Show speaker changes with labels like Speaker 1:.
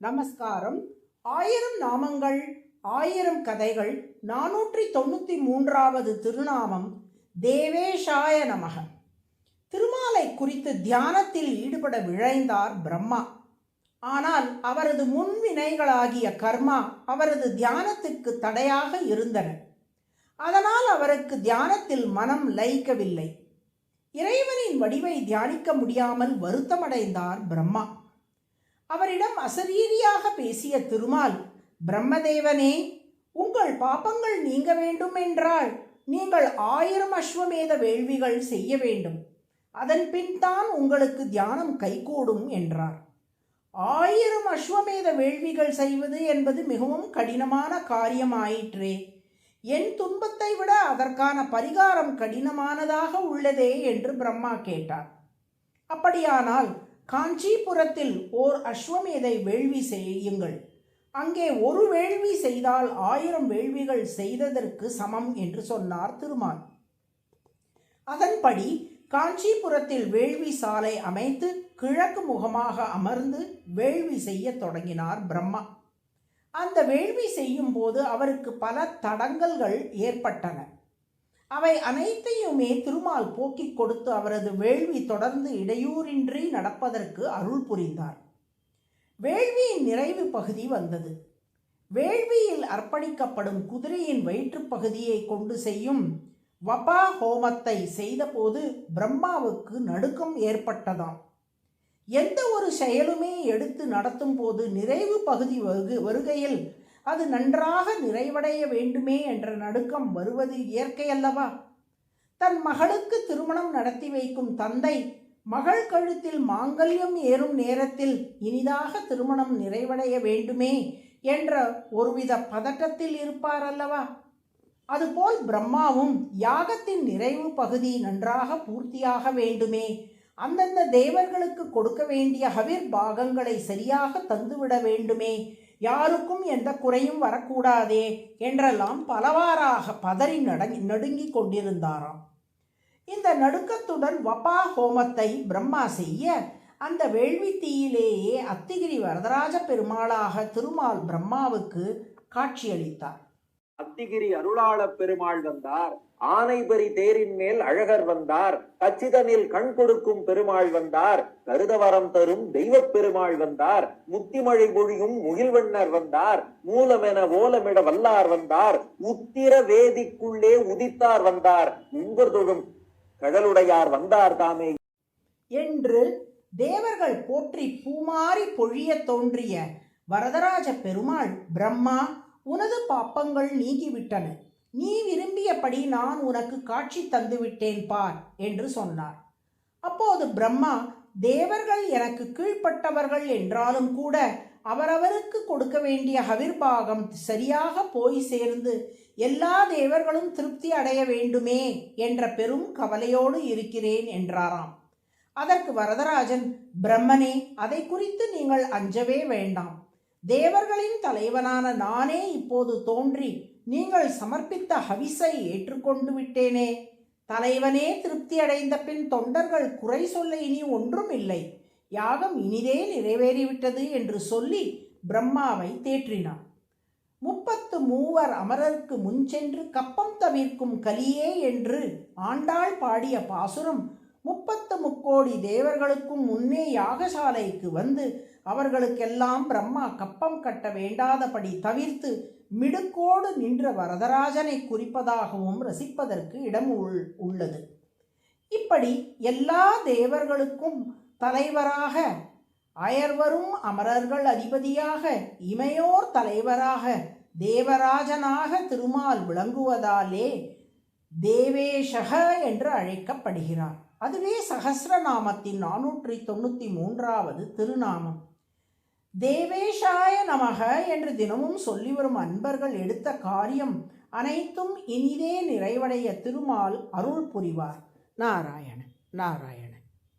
Speaker 1: நமஸ்காரம். ஆயிரம் நாமங்கள் ஆயிரம் கதைகள் நானூற்றி தொண்ணூற்றி மூன்றாவது திருநாமம் தேவேஷாய நமக. திருமாலை குறித்து தியானத்தில் ஈடுபட விழைந்தார் பிரம்மா. ஆனால் அவரது முன்வினைகளாகிய கர்மா அவரது தியானத்துக்கு தடையாக இருந்தன. அதனால் அவருக்கு தியானத்தில் மனம் லயிக்கவில்லை. இறைவனின் வடிவை தியானிக்க முடியாமல் வருத்தமடைந்தார் பிரம்மா. அவரிடம் அசரீரியாக பேசிய திருமால் பிரம்மதேவனே உங்கள் பாப்பங்கள் நீங்க வேண்டும் என்றால் நீங்கள் ஆயிரம் அஸ்வமேத வேள்விகள் செய்ய வேண்டும். அதன் பின் தான் உங்களுக்கு தியானம் கைகூடும் என்றார். ஆயிரம் அஸ்வமேத வேள்விகள் செய்வது என்பது மிகவும் கடினமான காரியமாயிற்றே. என் துன்பத்தை விட அதற்கான பரிகாரம் கடினமானதாக உள்ளதே என்று பிரம்மா கேட்டார். அப்படியானால் காஞ்சிபுரத்தில் ஓர் அஸ்வமேதை வேள்வி செய்யுங்கள். அங்கே ஒரு வேள்வி செய்தால் ஆயிரம் வேள்விகள் செய்ததற்கு சமம் என்று சொன்னார் திருமால். அதன்படி காஞ்சிபுரத்தில் வேள்வி சாலை அமைத்து கிழக்கு முகமாக அமர்ந்து வேள்வி செய்யத் தொடங்கினார் பிரம்மா. அந்த வேள்வி செய்யும் போது அவருக்கு பல தடங்கல்கள் ஏற்பட்டன. அவை அனைத்தையுமே திருமால் போக்கிக் கொடுத்து அவரது வேள்வி தொடர்ந்து இடையூறின்றி நடப்பதற்கு அருள் புரிந்தார். வேள்வியின் நிறைவு பகுதி வந்தது. வேள்வியில் அர்ப்பணிக்கப்படும் குதிரையின் வயிற்றுப் பகுதியை கொண்டு செய்யும் வபா ஹோமத்தை செய்தபோது பிரம்மாவுக்கு நடுக்கம் ஏற்பட்டதாம். எந்த ஒரு செயலுமே எடுத்து நடத்தும் போது நிறைவு பகுதி வருகு வருகையில் அது நன்றாக நிறைவடைய வேண்டுமே என்ற நடுக்கம் வருவது இயற்கையல்லவா? தன் மகளுக்கு திருமணம் நடத்தி வைக்கும் தந்தை மகள் கழுத்தில் மாங்கல்யம் ஏறும் நேரத்தில் இனிதாக திருமணம் நிறைவடைய வேண்டுமே என்ற ஒருவித பதட்டத்தில் இருப்பார் அல்லவா அதுபோல் பிரம்மாவும் யாகத்தின் நிறைவு பகுதி நன்றாக பூர்த்தியாக வேண்டுமே. அந்தந்த தேவர்களுக்கு கொடுக்க வேண்டிய ஹவிர் பாகங்களை சரியாக தந்துவிட வேண்டுமே. யாருக்கும் எந்த குறையும் வரக்கூடாதே என்றெல்லாம் பலவாறாக பதறி நடங்கி நடுங்கிக் கொண்டிருந்தாராம். இந்த நடுக்கத்துடன் வபா ஹோமத்தை பிரம்மா செய்ய அந்த வேள்வி தீயிலேயே அத்திகிரி வரதராஜ பெருமாளாக திருமால் பிரம்மாவுக்கு காட்சியளித்தார்.
Speaker 2: அத்திகிரி அருளாள பெருமாள் வந்தார். ஆனைபரி தேரின் மேல் அழகர் வந்தார். கச்சிதனில் கண் கொடுக்கும் பெருமாள் வந்தார். கருதவரம் தரும் தெய்வப் பெருமாள் வந்தார். முத்திமழை பொழியும் முகில்வண்ணர் வந்தார். மூலமென ஓலமிட வல்லார் வந்தார். உத்திர வேதிக்குள்ளே உதித்தார் வந்தார். தொழும் கடலுடையார் வந்தார் தாமே.
Speaker 1: என்று தேவர்கள் போற்றி பூமாரி பொழியத் தோன்றிய வரதராஜ பெருமாள் பிரம்மா உனது பாப்பங்கள் நீங்கிவிட்டன. நீ விரும்பியபடி நான் உனக்கு காட்சி தந்துவிட்டேன் பார் என்று சொன்னார். அப்போது பிரம்மா தேவர்கள் எனக்கு கீழ்ப்பட்டவர்கள் என்றாலும் கூட அவரவருக்கு கொடுக்க வேண்டிய ஹவிர்பாகம் சரியாக போய் சேர்ந்து எல்லா தேவர்களும் திருப்தி அடைய வேண்டுமே என்ற பெரும் கவலையோடு இருக்கிறேன் என்றாராம். அதற்கு வரதராஜன் பிரம்மனே அதை குறித்து நீங்கள் அஞ்சவே வேண்டாம். தேவர்களின் தலைவனான நானே இப்போது தோன்றி நீங்கள் சமர்ப்பித்த ஹவிசை ஏற்றுக்கொண்டு விட்டேனே. தலைவனே திருப்தி அடைந்த பின் தொண்டர்கள் குறை சொல்ல இனி ஒன்றும் இல்லை. யாகம் இனிதே நிறைவேறிவிட்டது என்று சொல்லி பிரம்மாவை தேற்றினான். முப்பத்து மூவர் அமரருக்கு முன்சென்று கப்பம் தவிர்க்கும் கலியே என்று ஆண்டாள் பாடிய பாசுரம் முப்பத்து முக்கோடி தேவர்களுக்கும் முன்னே யாகசாலைக்கு வந்து அவர்களுக்கெல்லாம் பிரம்மா கப்பம் கட்ட வேண்டாதபடி தவிர்த்து மிடுக்கோடு நின்ற வரதராஜனை குறிப்பதாகவும் ரசிப்பதற்கு இடம் உள் உள்ளது. இப்படி எல்லா தேவர்களுக்கும் தலைவராக அயர்வரும் அமரர்கள் அதிபதியாக இமையோர் தலைவராக தேவராஜனாக திருமால் விளங்குவதாலே தேவேஷக என்று அழைக்கப்படுகிறார். அதுவே சகசிரநாமத்தின் நானூற்றி தொண்ணூற்றி மூன்றாவது திருநாமம். தேவேஷாய நமக என்று தினமும் சொல்லி வரும் அன்பர்கள் எடுத்த காரியம் அனைத்தும் இனிதே நிறைவடைய திருமால் அருள் புரிவார். நாராயண நாராயண